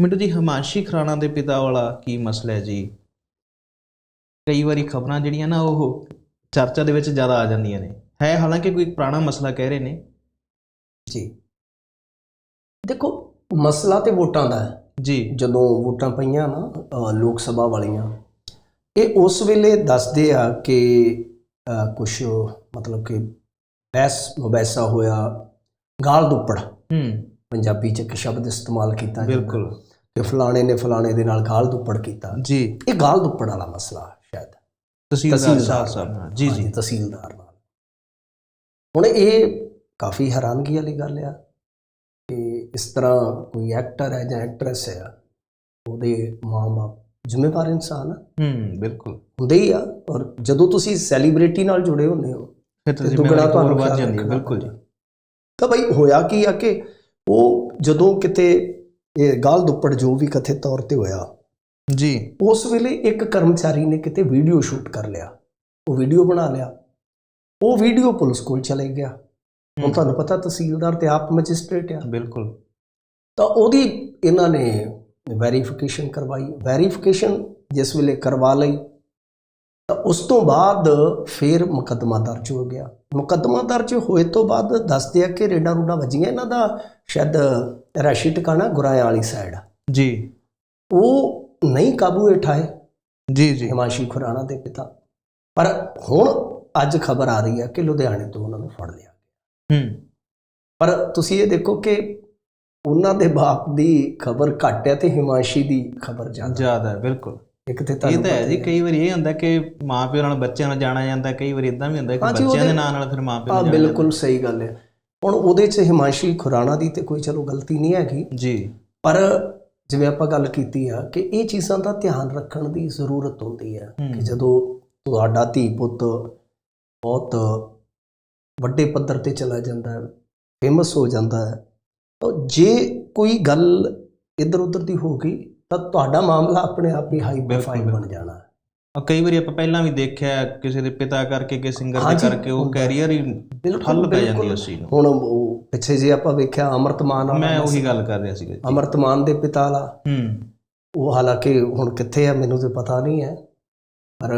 ਮਿੰਟੂ ਜੀ ਹਿਮਾਂਸ਼ੀ ਖਰਾਣਾ ਦੇ ਪਿਤਾ ਵਾਲਾ ਕੀ ਮਸਲਾ ਹੈ ਜੀ? ਕਈ ਵਾਰੀ ਖਬਰਾਂ ਜਿਹੜੀਆਂ ਨਾ ਉਹ ਚਰਚਾ ਦੇ ਵਿੱਚ ਜ਼ਿਆਦਾ ਆ ਜਾਂਦੀਆਂ ਨੇ। ਹੈ ਹਾਲਾਂਕਿ ਕੋਈ ਪੁਰਾਣਾ ਮਸਲਾ ਕਹਿ ਰਹੇ ਨੇ? ਜੀ। ਦੇਖੋ ਮਸਲਾ ਤੇ ਵੋਟਾਂ ਦਾ ਹੈ। ਜੀ। ਜਦੋਂ ਵੋਟਾਂ ਪਈਆਂ ਨਾ ਲੋਕ ਸਭਾ ਵਾਲੀਆਂ ਇਹ ਉਸ ਵੇਲੇ ਦੱਸਦੇ ਆ ਕਿ ਕੁਝ ਮਤਲਬ ਕਿ ਬੈਸ ਮੁਬੈਸਾ ਹੋਇਆ ਗਾਲ ਦੁੱਪੜ ਹੂੰ। ਪੰਜਾਬੀ ਚ ਇੱਕ ਸ਼ਬਦ ਇਸਤੇਮਾਲ ਕੀਤਾ ਬਿਲਕੁਲ। ਕਿ ਫਲਾਣੇ ਨੇ ਫਲਾਣੇ ਦੇ ਨਾਲ ਗਾਲ ਦੁੱਪੜ ਕੀਤਾ। ਜੀ। ਇਹ ਗਾਲ ਦੁੱਪੜ ਵਾਲਾ ਮਸਲਾ ਸ਼ਾਇਦ। ਤਹਿਸੀਲਦਾਰ ਸਾਹਿਬ। ਜੀ ਜੀ ਤਹਿਸੀਲਦਾਰ ਨਾਲ। ਹੁਣ ਇਹ ਕਾਫੀ ਹੈਰਾਨਗੀ ਵਾਲੀ ਗੱਲ ਆ ਕਿ ਇਸ ਤਰ੍ਹਾਂ ਕੋਈ ਐਕਟਰ ਹੈ ਜਾਂ ਐਕਟਰੈਸ ਹੈ ਉਹਦੇ ਮਾਂ-ਬਾਪ ਜ਼ਿੰਮੇਵਾਰ ਇਨਸਾਨ ਆ, ਹੂੰ ਬਿਲਕੁਲ। ਹੁੰਦੇ ਹੀ ਆ ਔਰ ਜਦੋਂ ਤੁਸੀਂ ਸੈਲੀਬ੍ਰਿਟੀ ਨਾਲ ਜੁੜੇ ਹੁੰਦੇ ਹੋ ਫਿਰ ਤਾਂ ਤੇ ਜ਼ਿੰਮੇਵਾਰੀ ਦੁੱਗਣਾ ਹੋਰ ਤੁਹਾਨੂੰ ਵੱਧ ਜਾਂਦੀ ਹੈ ਬਿਲਕੁਲ ਜੀ। ਤਾਂ ਬਈ ਹੋਇਆ ਕੀ ਆ ਕਿ ਉਹ ਜਦੋਂ ਕਿਤੇ ਇਹ ਗਾਲ ਦੁੱਪੜ ਜੋ ਵੀ ਕਥਿਤ ਤੌਰ ਤੇ ਹੋਇਆ ਜੀ। ਉਸ ਵੇਲੇ ਇੱਕ ਕਰਮਚਾਰੀ ਨੇ ਕਿਤੇ ਵੀਡੀਓ ਸ਼ੂਟ ਕਰ ਲਿਆ। ਉਹ ਵੀਡੀਓ ਬਣਾ ਲਿਆ। ਉਹ ਵੀਡੀਓ ਪੁਲਿਸ ਕੋਲ ਚਲੇ ਗਿਆ। ਹੁਣ ਤੁਹਾਨੂੰ ਪਤਾ ਤਹਿਸੀਲਦਾਰ ਤੇ ਆਪ ਮੈਜਿਸਟ੍ਰੇਟ ਆ। ਬਿਲਕੁਲ। ਤਾਂ ਉਹਦੀ ਇਹਨਾਂ ਨੇ ਵੈਰੀਫਿਕੇਸ਼ਨ ਕਰਵਾਈ। ਵੈਰੀਫਿਕੇਸ਼ਨ ਜਿਸ ਵੇਲੇ ਕਰਵਾ ਲਈ। ਤਾਂ ਉਸ ਤੋਂ ਬਾਅਦ ਫਿਰ ਮੁਕੱਦਮਾ ਦਰਜ ਹੋ ਗਿਆ। ਮੁਕੱਦਮਾ ਦਰਜ ਹੋਏ ਤੋਂ ਬਾਅਦ ਦੱਸਦੇ ਆ ਕਿ ਰੇਡਾਂ ਰੂਡਾਂ ਵੱਜੀਆਂ ਇਹਨਾਂ ਦਾ ਸ਼ਾਇਦ ਰੈਸ਼ੀ ਟਿਕਾਣਾ ਗੁਰਾਇਆ ਵਾਲੀ ਸਾਈਡ ਜੀ। ਉਹ ਨਹੀਂ ਕਾਬੂ ਹੇਠ ਆਏ। ਜੀ ਜੀ। ਹਿਮਾਂਸ਼ੀ ਖੁਰਾਣਾ ਦੇ ਪਿਤਾ। ਪਰ ਹੁਣ ਅੱਜ ਖਬਰ ਆ ਰਹੀ ਹੈ ਕਿ ਲੁਧਿਆਣੇ ਤੋਂ ਉਹਨਾਂ ਨੂੰ ਫੜ ਲਿਆ ਹੂੰ। ਪਰ ਤੁਸੀਂ ਇਹ ਦੇਖੋ ਕਿ ਉਹਨਾਂ ਦੇ ਬਾਪ ਦੀ ਖਬਰ ਘੱਟ ਹੈ ਤੇ ਹਿਮਾਂਸ਼ੀ ਦੀ ਖਬਰ ਜ਼ਿਆਦਾ। ਜ਼ਿਆਦਾ ਹੈ ਬਿਲਕੁਲ। ਇੱਕ ਤੇ ਇਹ ਤਾਂ ਹੈ ਜੀ ਕਈ ਵਾਰੀ ਇਹ ਹੁੰਦਾ ਕਿ ਮਾਪਿਓ ਨਾਲ ਬੱਚਿਆਂ ਨਾਲ ਜਾਣਾ ਜਾਂਦਾ ਕਈ ਵਾਰੀ ਇਦਾਂ ਵੀ ਹੁੰਦਾ ਕਿ ਬੱਚਿਆਂ ਦੇ ਨਾਂ ਨਾਲ ਫਿਰ ਮਾਪਿਓ ਹਾਂ ਨੂੰ ਜਾਣਾ ਬਿਲਕੁਲ ਸਹੀ ਗੱਲ ਹੈ ਹੁਣ ਉਹਦੇ 'ਚ ਹਿਮਾਂਸ਼ੀ ਖੁਰਾਣਾ ਦੀ ਤੇ ਕੋਈ ਚਲੋ ਗਲਤੀ ਨਹੀਂ ਹੈਗੀ। ਜੀ ਪਰ ਜਿਵੇਂ ਆਪਾਂ ਗੱਲ ਕੀਤੀ ਆ ਕਿ ਇਹ ਚੀਜ਼ਾਂ ਦਾ ਧਿਆਨ ਰੱਖਣ ਦੀ ਜ਼ਰੂਰਤ ਹੁੰਦੀ ਹੂੰ। ਕਿ ਜਦੋਂ ਤੁਹਾਡਾ ਧੀ ਪੁੱਤ ਬਹੁਤ ਵੱਡੇ ਪੱਧਰ ਤੇ ਚਲਾ ਜਾਂਦਾ ਹੈ ਫੇਮਸ ਹੋ ਜਾਂਦਾ ਹੈ ਤਾਂ ਜੇ ਕੋਈ ਗੱਲ ਇੱਧਰ ਉੱਧਰ ਦੀ ਹੋ ਗਈ ਤਾਂ ਤੁਹਾਡਾ ਮਾਮਲਾ ਆਪਣੇ ਆਪ ਹੀ ਹਾਈ ਪ੍ਰੋਫਾਈਲ ਬਣ। ਜਾਣਾ ਹੈ ਆ ਕਈ ਵਾਰੀ ਆਪਾਂ ਪਹਿਲਾਂ ਵੀ ਦੇਖਿਆ ਕਿਸੇ ਦੇ ਪਿਤਾ ਕਰਕੇ ਕਿਸੇ ਸਿੰਗਰ ਦੇ ਕਰਕੇ ਉਹ। ਕੈਰੀਅਰ ਹੀ ਬਿਲਕੁਲ ਠੱਲ ਪੈ ਜਾਂਦੀ। ਉਸ ਚੀਜ਼ ਨੂੰ ਹੁਣ ਉਹ ਪਿੱਛੇ ਜੇ ਆਪਾਂ ਵੇਖਿਆ ਅਮਰਤਮਾਨ ਮੈਂ ਉਹੀ। ਗੱਲ ਕਰ ਰਿਹਾ ਸੀਗਾ। ਅਮਰਤਮਾਨ ਦੇ ਪਿਤਾ ਵਾਲਾ ਹੂੰ ਉਹ ਹਾਲਾਂਕਿ ਹੁਣ ਕਿੱਥੇ ਆ ਮੈਨੂੰ ਤੇ ਪਤਾ ਨਹੀਂ ਹੈ ਪਰ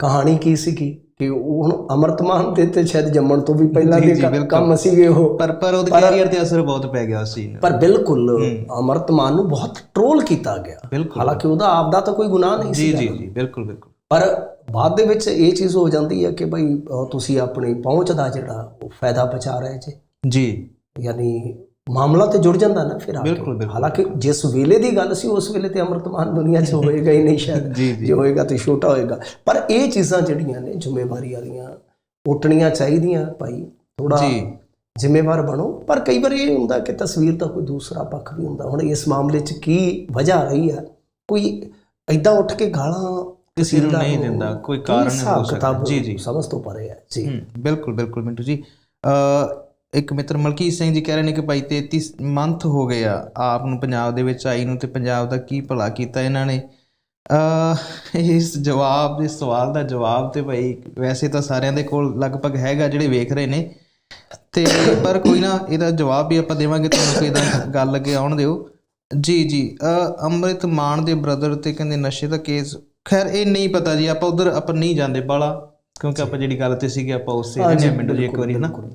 ਕਹਾਣੀ ਕੀ ਸੀਗੀ ਕਿ ਉਹ ਹੁਣ ਅਮਰਤਮਾਨ ਦੇ ਤੇ ਸ਼ਾਇਦ ਜੰਮਣ ਤੋਂ ਵੀ ਪਹਿਲਾਂ ਦੇ। ਕੰਮ ਸੀਗੇ ਉਹ। ਪਰ ਪਰ ਉਹਦੇ ਕੈਰੀਅਰ ਤੇ ਅਸਰ ਬਹੁਤ ਪੈ ਗਿਆ ਉਸ ਚੀਜ਼ ਪਰ ਬਿਲਕੁਲ। ਅਮਰਤਮਾਨ ਨੂੰ ਬਹੁਤ ਟ੍ਰੋਲ ਕੀਤਾ ਗਿਆ। ਹਾਲਾਂਕਿ ਉਹਦਾ ਆਪਦਾ ਤਾਂ ਕੋਈ ਗੁਨਾਹ ਨਹੀਂ ਸੀ ਜੀ ਜੀ ਬਿਲਕੁਲ ਬਿਲਕੁਲ। ਪਰ ਬਾਅਦ ਦੇ ਵਿੱਚ ਇਹ ਚੀਜ਼ ਹੋ ਜਾਂਦੀ ਹੈ ਕਿ ਭਾਈ ਤੁਸੀਂ ਆਪਣੀ ਪਹੁੰਚ ਦਾ ਜਿਹੜਾ ਉਹ ਫਾਇਦਾ ਬਚਾ ਰਹੇ ਜੇ। ਜੀ। ਯਾਨੀ ਮਾਮਲਾ ਤੇ ਜੁੜ ਜਾਂਦਾ ਨਾ ਫਿਰ। ਬਿਲਕੁਲ। ਹਾਲਾਂਕਿ ਜਿਸ ਵੇਲੇ ਦੀ ਗੱਲ ਸੀ ਉਸ ਵੇਲੇ ਤੇ ਅਮਰਤਮਾਨ ਦੁਨੀਆ 'ਚ ਹੋਏਗਾ ਹੀ ਨਹੀਂ ਸ਼ਾਇਦ। ਜੀ ਹੋਏਗਾ ਤੇ ਛੋਟਾ ਹੋਏਗਾ। ਪਰ ਇਹ ਚੀਜ਼ਾਂ ਜਿਹੜੀਆਂ ਨੇ ਜ਼ਿੰਮੇਵਾਰੀ ਵਾਲੀਆਂ ਉੱਟਣੀਆਂ ਚਾਹੀਦੀਆਂ ਭਾਈ। ਥੋੜਾ ਜੀ। ਜ਼ਿੰਮੇਵਾਰ ਬਣੋ। ਪਰ ਕਈ ਵਾਰ ਇਹ ਹੁੰਦਾ ਕਿ ਤਸਵੀਰ ਦਾ ਕੋਈ ਦੂਸਰਾ ਪੱਖ ਵੀ ਹੁੰਦਾ। ਹੁਣ ਇਸ ਮਾਮਲੇ 'ਚ ਕੀ ਵਜ੍ਹਾ ਰਹੀ ਹੈ? ਕੋਈ ਐਦਾਂ ਉੱਠ ਕੇ ਗਾਲਾਂ ਕਿਸੇ ਨੂੰ ਨਹੀਂ ਦਿੰਦਾ। ਕੋਈ ਕਾਰਨ ਨਹੀਂ ਹੋ ਸਕਦਾ। ਜੀ ਜੀ। ਸਮਝ ਤੋਂ ਪਰੇ ਹੈ। ਜੀ। ਬਿਲਕੁਲ ਬਿਲਕੁਲ ਮਿੰਟੂ ਜੀ। ਅ ਇੱਕ ਮਿੱਤਰ ਮਲਕੀਤ ਸਿੰਘ ਜੀ ਕਹਿ ਰਹੇ ਨੇ ਕਿ ਭਾਈ 33 ਮੰਥ ਹੋ ਗਏ ਆ ਆਪ ਨੂੰ ਪੰਜਾਬ ਦੇ ਵਿੱਚ ਆਈ ਨੂੰ ਤੇ ਪੰਜਾਬ ਦਾ ਕੀ ਭਲਾ ਕੀਤਾ ਇਹਨਾਂ ਨੇ। ਅ ਇਸ ਜਵਾਬ ਦੇ ਸਵਾਲ ਦਾ ਜਵਾਬ ਤੇ ਭਾਈ ਵੈਸੇ ਤਾਂ ਸਾਰਿਆਂ ਦੇ ਕੋਲ ਲਗਭਗ ਹੈਗਾ ਜਿਹੜੇ ਵੇਖ ਰਹੇ ਨੇ। ਤੇ ਪਰ ਕੋਈ ਨਾ ਇਹਦਾ ਜਵਾਬ ਵੀ ਆਪਾਂ ਦੇਵਾਂਗੇ ਤੁਹਾਨੂੰ ਕੋਈ ਦਾ ਗੱਲ ਅੱਗੇ ਆਉਣ ਦਿਓ। ਜੀ ਜੀ ਅ ਅੰਮ੍ਰਿਤ ਮਾਨ ਦੇ ਬ੍ਰਦਰ ਤੇ ਕਹਿੰਦੇ ਨਸ਼ੇ ਦਾ ਕੇਸ ਖੈਰ ਇਹ ਨਹੀਂ ਪਤਾ ਜੀ ਆਪਾਂ ਉਧਰ ਆਪਾਂ ਨਹੀਂ ਜਾਂਦੇ ਬਾਲਾ ਕਿਉਂਕਿ ਆਪਾਂ ਜਿਹੜੀ ਗੱਲ ਤੇ ਸੀਗੇ ਆਪਾਂ ਉਸੇ ਰਹਿੰਦੇ ਮਿੰਟੂ ਜੀ ਇੱਕ ਵਾਰੀ ਹਨਾ।